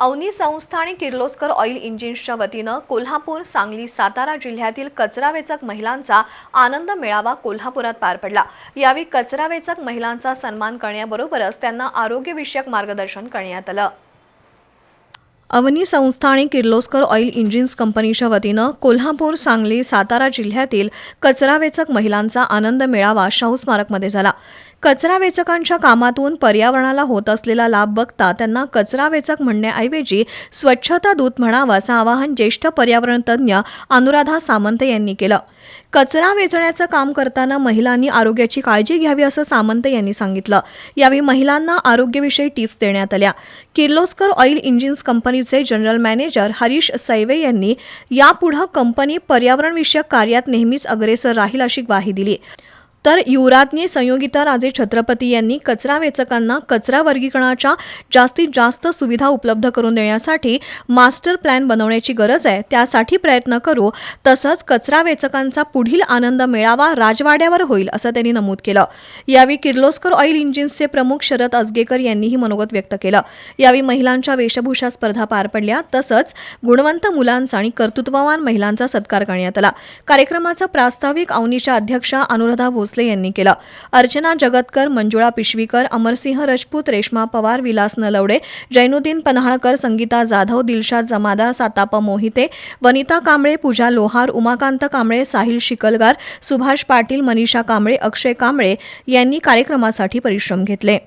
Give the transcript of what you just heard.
अवनी संस्था आणि किर्लोस्कर ऑइल इंजिन्सच्या वतीनं कोल्हापूर सांगली सातारा जिल्ह्यातील कचरा वेचक महिलांचा आनंद मेळावा कोल्हापुरात पार पडला. यावेळी कचरा वेचक महिलांचा सन्मान करण्याबरोबरच त्यांना आरोग्यविषयक मार्गदर्शन करण्यात आलं. अवनी संस्था आणि किर्लोस्कर ऑइल इंजिन्स कंपनीच्या वतीनं कोल्हापूर सांगली सातारा जिल्ह्यातील कचरा वेचक महिलांचा आनंद मेळावा शाहू स्मारकमध्ये झाला. कचरा वेचकांच्या कामातून पर्यावरणाला होत असलेला लाभ बघता त्यांना कचरा वेचक म्हणण्याऐवजी स्वच्छता दूत म्हणावं असं आवाहन ज्येष्ठ पर्यावरण तज्ज्ञ अनुराधा सामंत यांनी केलं. कचरा वेचण्याचं काम करताना महिलांनी आरोग्याची काळजी घ्यावी असं सामंत यांनी सांगितलं. यावेळी महिलांना आरोग्यविषयी टिप्स देण्यात आल्या. किर्लोस्कर ऑइल इंजिन्स कंपनी कंपनीचे जनरल मॅनेजर हरीश सैवे यांनी यापुढं कंपनी पर्यावरणविषयक कार्यात नेहमीच अग्रेसर राहील अशी ग्वाही दिली. तर युवराज्ञी संयोगिता राजे छत्रपती यांनी कचरा वेचकांना कचरा वर्गीकरणाच्या जास्तीत जास्त सुविधा उपलब्ध करून देण्यासाठी मास्टर प्लॅन बनवण्याची गरज आहे. त्यासाठी प्रयत्न करू. तसंच कचरा वेचकांचा पुढील आनंद मेळावा राजवाड्यावर होईल असं त्यांनी नमूद केलं. यावेळी किर्लोस्कर ऑइल इंजिन्सचे प्रमुख शरद अजगेकर यांनीही मनोगत व्यक्त केलं. यावेळी महिलांच्या वेशभूषा स्पर्धा पार पडल्या. तसंच गुणवंत मुलांचा आणि कर्तृत्ववान महिलांचा सत्कार करण्यात आला. कार्यक्रमाचं प्रास्ताविक अवनीच्या अध्यक्षा अनुराधा भोसले यांनी केलं. अर्चना जगतकर मंजुळा पिशवीकर अमरसिंह राजपूत रेश्मा पवार विलास नलवडे जैनुद्दीन पन्हाळकर संगीता जाधव दिलशाद जमादार साताप मोहिते वनिता कांबळे पूजा लोहार उमाकांत कांबळे साहिल शिकलगार सुभाष पाटील मनीषा कांबळे अक्षय कांबळे यांनी कार्यक्रमासाठी परिश्रम घेतले.